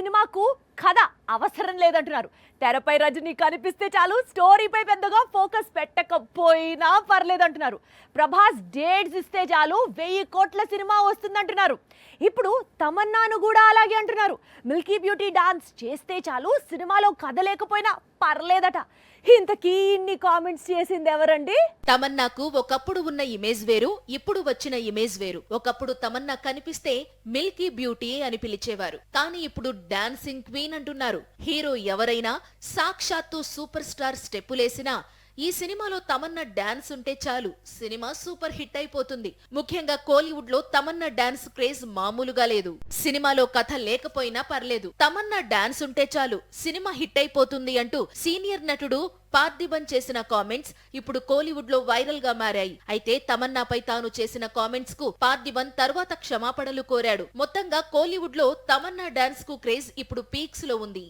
సినిమాకు కథ అవసరం లేదంటున్నారు. తెరపై రజనీ కనిపిస్తే చాలు స్టోరీపై పెద్దగా పోయినా పర్లేదు అంటున్నారు ప్రభాస్ డేట్స్ ఇస్తే చాలు వెయ్యి కోట్ల సినిమా వస్తుందంటున్నారు. ఇప్పుడు తమన్నాను కూడా అలాగే అంటున్నారు. మిల్కీ బ్యూటీ డాన్స్ చేస్తే చాలు సినిమాలో కథ లేకపోయినా పర్లేదట. ఇంతకీ ఇన్ని కామెంట్స్ చేసింది ఎవరండి? తమన్నాకు ఒకప్పుడు ఉన్న ఇమేజ్ వేరు ఇప్పుడు వచ్చిన ఇమేజ్ వేరు. ఒకప్పుడు తమన్నా కనిపిస్తే మిల్కీ బ్యూటీ అని పిలిచేవారు. కానీ ఇప్పుడు డాన్సింగ్ క్వీన్ అంటున్నారు. హీరో ఎవరైనా సాక్షాత్తు సూపర్ స్టార్ స్టెప్పులేసినా ఈ సినిమాలో తమన్నా డాన్స్ ఉంటే చాలు. సినిమా సూపర్ హిట్ అయిపోతుంది. ముఖ్యంగా కోలీవుడ్లో తమన్నా డాన్స్ క్రేజ్ మామూలుగా లేదు. సినిమాలో కథ లేకపోయినా పర్లేదు. తమన్నా డాన్స్ ఉంటే చాలు. సినిమా హిట్ అయిపోతుంది అంటూ సీనియర్ నటుడు పార్థిబన్ చేసిన కామెంట్స్ ఇప్పుడు కోలీవుడ్లో వైరల్గా మారాయి. అయితే తమన్నాపై తాను చేసిన కామెంట్స్కు పార్థిబన్ తర్వాత క్షమాపణలు కోరాడు. మొత్తంగా కోలీవుడ్లో తమన్నా డాన్స్కు క్రేజ్ ఇప్పుడు పీక్స్లో ఉంది.